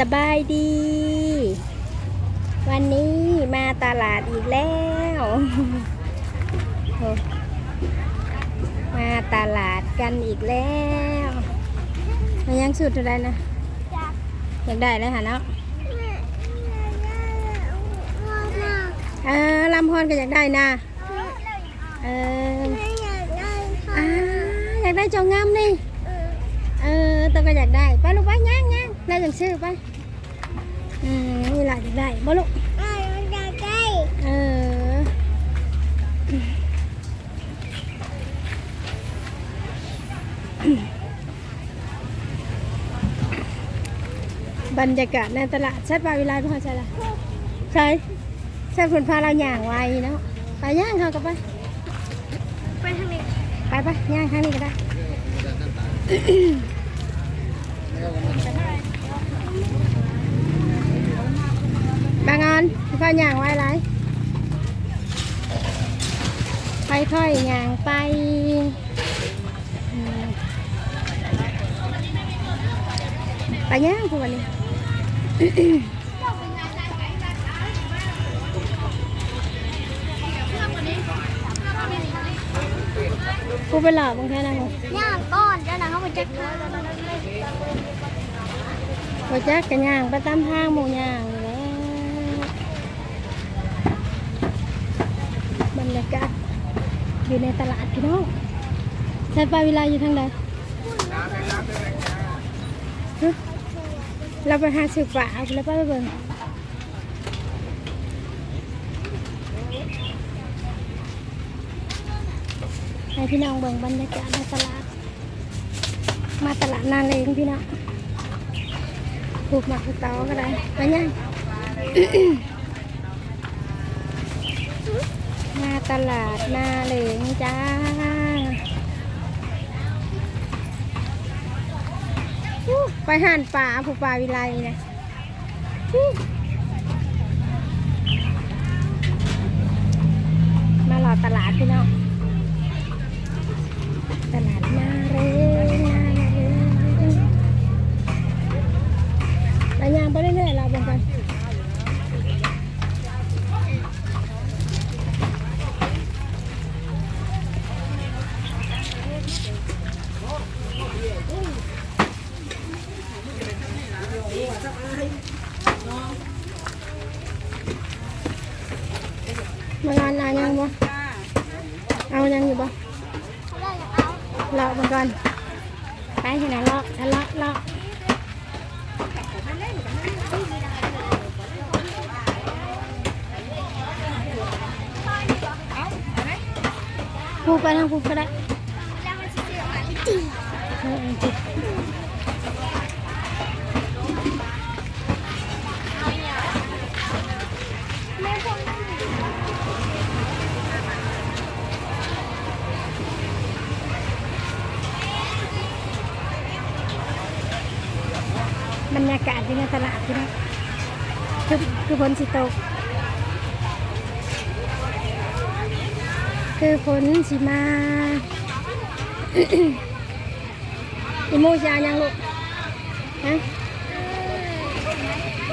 สบายดี วันนี้มาตลาดอีกแล้ว มาตลาดกันอีกแล้วมันยังสุดอะไรนะ อยากได้เลยค่ะเนาะเออลำพอนก็อยากได้นะเอออ่าอยากได้จองงามนี่เออตัวก็อยากได้ ไปลูกไปย่างย่างเราจะซื้อไป อืมนี่หลานอยากได้บ่ลูกเอออบรรยากาศในตลาดใช่ปลาวิไลพ่อใช่ละใช่ใช่เพิ่นพาเราย่างไว้เนาะไปย่างเขากับไปไปทางนี้ไปไปย่างข้างนี้ก็ได้ บางอันพ่อย่างไว้ไรไปค่อยย่างไปอืมไปย่างพวกวันนี้กูไปหลอกบางแค่นั้นเหรอย่างก้อนเจ้าหน้าเขาไปจักรไปแจ๊กกันย่างไปตามทางหมู่ย่างอยู่แล้วบรรยากาศอยู่ในตลาดพี่น้องใช้ปลาเวลาอยู่ทางใดเราไปหาสืบป่าเอาแล้วป้าไปเบิ่งให้พี่น้องเบิ่งบรรยากาศในตลาด มาตลาดนานเลยพี่น้องปลูกหมากปลูกเตาก็ได้ไปยัง มาตลาดนาเหลงจ้า ไปห่านป่าผูป่าวิไลนะมาหลอตลาดพี่น้อง มางานนานยังบ่เอายังอยู่บ่เลาะเบิ่งก่อนไปที่ไหนเลาะฉันเลาะเลาะพูไปทางพูก็ได้ บรรยากาศที่ในตลาดที่นะคือคือฝนสิตก คือฝนสิมา อีโมจะเอายังลูกฮะเ